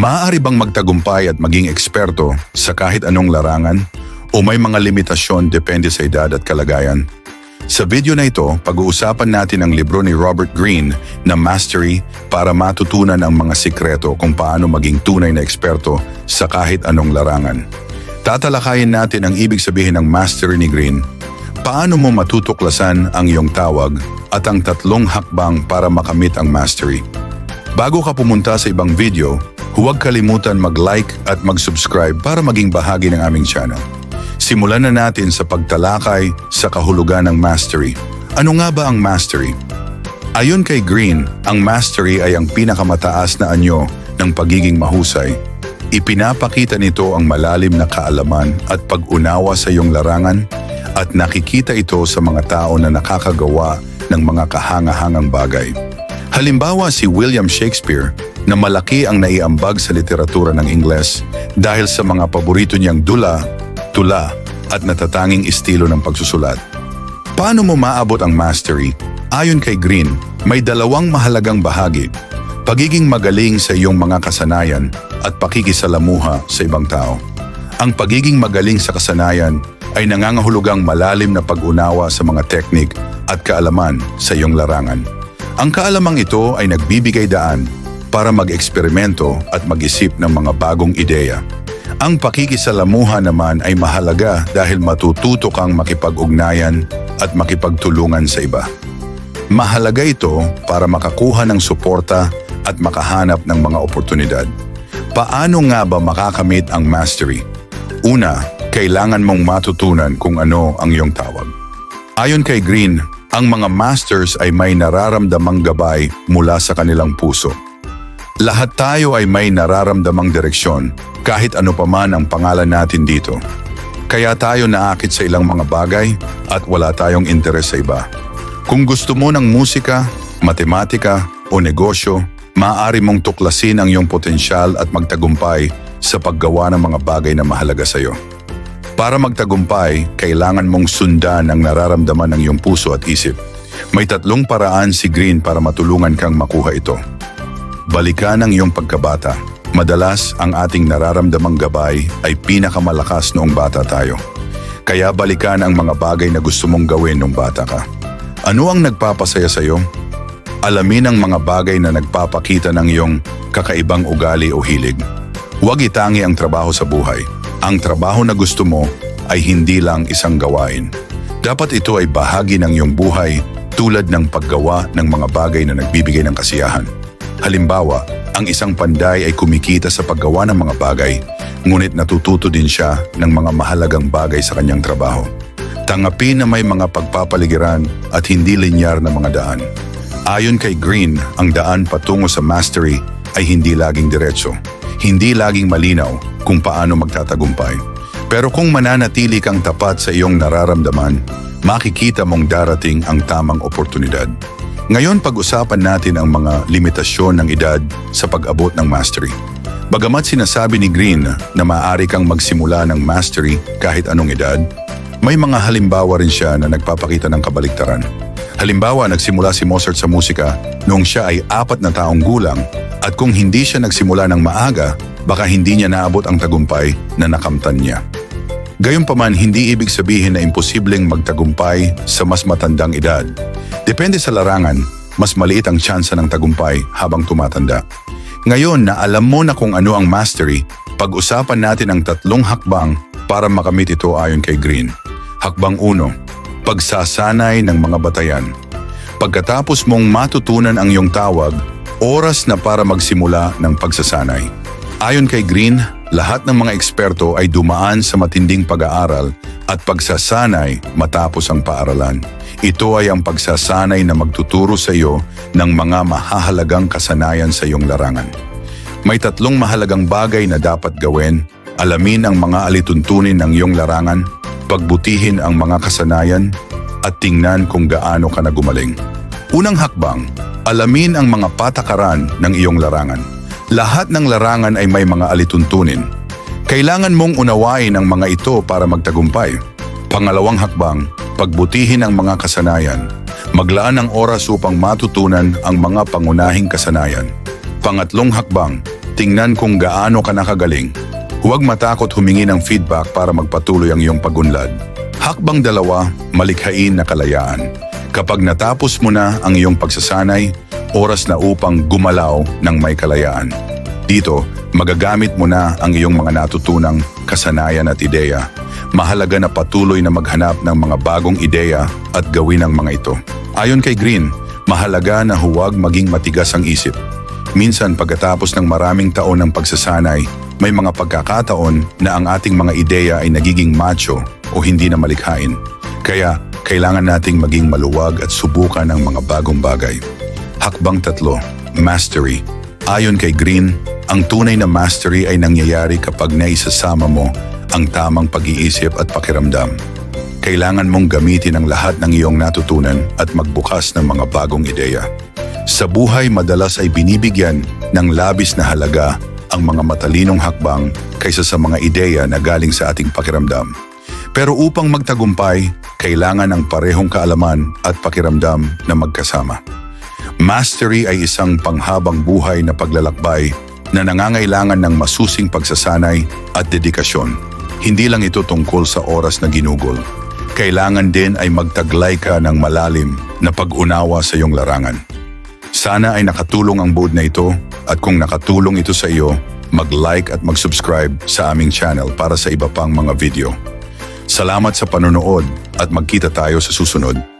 Maaari bang magtagumpay at maging eksperto sa kahit anong larangan o may mga limitasyon depende sa edad at kalagayan? Sa video na ito, pag-uusapan natin ang libro ni Robert Greene na Mastery para matutunan ang mga sikreto kung paano maging tunay na eksperto sa kahit anong larangan. Tatalakayin natin ang ibig sabihin ng Mastery ni Greene, paano mo matutuklasan ang iyong tawag at ang tatlong hakbang para makamit ang mastery. Bago ka pumunta sa ibang video, huwag kalimutan mag-like at mag-subscribe para maging bahagi ng aming channel. Simulan na natin sa pagtalakay sa kahulugan ng mastery. Ano nga ba ang mastery? Ayon kay Green, ang mastery ay ang pinakamataas na anyo ng pagiging mahusay. Ipinapakita nito ang malalim na kaalaman at pag-unawa sa iyong larangan at nakikita ito sa mga tao na nakakagawa ng mga kahangahangang bagay. Halimbawa si William Shakespeare na malaki ang naiambag sa literatura ng Ingles dahil sa mga paborito niyang dula, tula at natatanging estilo ng pagsusulat. Paano mo maabot ang mastery? Ayon kay Green, may dalawang mahalagang bahagi. Pagiging magaling sa iyong mga kasanayan at pakikisalamuha sa ibang tao. Ang pagiging magaling sa kasanayan ay nangangahulugang malalim na pag-unawa sa mga teknik at kaalaman sa iyong larangan. Ang kaalamang ito ay nagbibigay daan para mag-eksperimento at mag-isip ng mga bagong ideya. Ang pakikisalamuha naman ay mahalaga dahil matututo kang makipag-ugnayan at makipagtulungan sa iba. Mahalaga ito para makakuha ng suporta at makahanap ng mga oportunidad. Paano nga ba makakamit ang mastery? Una, kailangan mong matutunan kung ano ang iyong tawag. Ayon kay Green, ang mga masters ay may nararamdamang gabay mula sa kanilang puso. Lahat tayo ay may nararamdamang direksyon kahit ano pa man ang pangalan natin dito. Kaya tayo naakit sa ilang mga bagay at wala tayong interes sa iba. Kung gusto mo ng musika, matematika o negosyo, maaari mong tuklasin ang iyong potensyal at magtagumpay sa paggawa ng mga bagay na mahalaga sa iyo. Para magtagumpay, kailangan mong sundan ang nararamdaman ng iyong puso at isip. May tatlong paraan si Green para matulungan kang makuha ito. Balikan ang iyong pagkabata. Madalas, ang ating nararamdamang gabay ay pinakamalakas noong bata tayo. Kaya balikan ang mga bagay na gusto mong gawin nung bata ka. Ano ang nagpapasaya sa iyo? Alamin ang mga bagay na nagpapakita ng iyong kakaibang ugali o hilig. Huwag itangi ang trabaho sa buhay. Ang trabaho na gusto mo ay hindi lang isang gawain. Dapat ito ay bahagi ng iyong buhay tulad ng paggawa ng mga bagay na nagbibigay ng kasiyahan. Halimbawa, ang isang panday ay kumikita sa paggawa ng mga bagay, ngunit natututo din siya ng mga mahalagang bagay sa kanyang trabaho. Tangapin na may mga pagpapaligiran at hindi linear na mga daan. Ayon kay Green, ang daan patungo sa mastery ay hindi laging diretso. Hindi laging malinaw kung paano magtatagumpay. Pero kung mananatili kang tapat sa iyong nararamdaman, makikita mong darating ang tamang oportunidad. Ngayon pag-usapan natin ang mga limitasyon ng edad sa pag-abot ng mastery. Bagamat sinasabi ni Green na maaari kang magsimula ng mastery kahit anong edad, may mga halimbawa rin siya na nagpapakita ng kabaliktaran. Halimbawa, nagsimula si Mozart sa musika noong siya ay apat na taong gulang at kung hindi siya nagsimula ng maaga, baka hindi niya naabot ang tagumpay na nakamtan niya. Gayunpaman, hindi ibig sabihin na imposibleng magtagumpay sa mas matandang edad. Depende sa larangan, mas maliit ang tsansa ng tagumpay habang tumatanda. Ngayon na alam mo na kung ano ang mastery, pag-usapan natin ang tatlong hakbang para makamit ito ayon kay Green. Hakbang 1. Pagsasanay ng mga batayan. Pagkatapos mong matutunan ang iyong tawag, oras na para magsimula ng pagsasanay. Ayon kay Green, lahat ng mga eksperto ay dumaan sa matinding pag-aaral at pagsasanay matapos ang paaralan. Ito ay ang pagsasanay na magtuturo sa iyo ng mga mahahalagang kasanayan sa iyong larangan. May tatlong mahalagang bagay na dapat gawin, alamin ang mga alituntunin ng iyong larangan, pagbutihin ang mga kasanayan, at tingnan kung gaano ka na gumaling. Unang hakbang, alamin ang mga patakaran ng iyong larangan. Lahat ng larangan ay may mga alituntunin. Kailangan mong unawain ang mga ito para magtagumpay. Pangalawang hakbang, pagbutihin ang mga kasanayan. Maglaan ng oras upang matutunan ang mga pangunahing kasanayan. Pangatlong hakbang, tingnan kung gaano ka nakagaling. Huwag matakot humingi ng feedback para magpatuloy ang iyong pagunlad. Hakbang dalawa, malikhain na kalayaan. Kapag natapos mo na ang iyong pagsasanay, oras na upang gumalaw ng may kalayaan. Dito, magagamit mo na ang iyong mga natutunang kasanayan at ideya. Mahalaga na patuloy na maghanap ng mga bagong ideya at gawin ang mga ito. Ayon kay Green, mahalaga na huwag maging matigas ang isip. Minsan pagkatapos ng maraming taon ng pagsasanay, may mga pagkakataon na ang ating mga ideya ay nagiging macho o hindi na malikhain. Kaya kailangan nating maging maluwag at subukan ang mga bagong bagay. Hakbang tatlo, mastery. Ayon kay Green, ang tunay na mastery ay nangyayari kapag naisasama mo ang tamang pag-iisip at pakiramdam. Kailangan mong gamitin ang lahat ng iyong natutunan at magbukas ng mga bagong ideya. Sa buhay madalas ay binibigyan ng labis na halaga ang mga matalinong hakbang kaysa sa mga ideya na galing sa ating pakiramdam. Pero upang magtagumpay, kailangan ng parehong kaalaman at pakiramdam na magkasama. Mastery ay isang panghabang buhay na paglalakbay na nangangailangan ng masusing pagsasanay at dedikasyon. Hindi lang ito tungkol sa oras na ginugol. Kailangan din ay magtaglay ka ng malalim na pag-unawa sa iyong larangan. Sana ay nakatulong ang board na ito at kung nakatulong ito sa iyo, mag-like at mag-subscribe sa aming channel para sa iba pang mga video. Salamat sa panonood at magkita tayo sa susunod.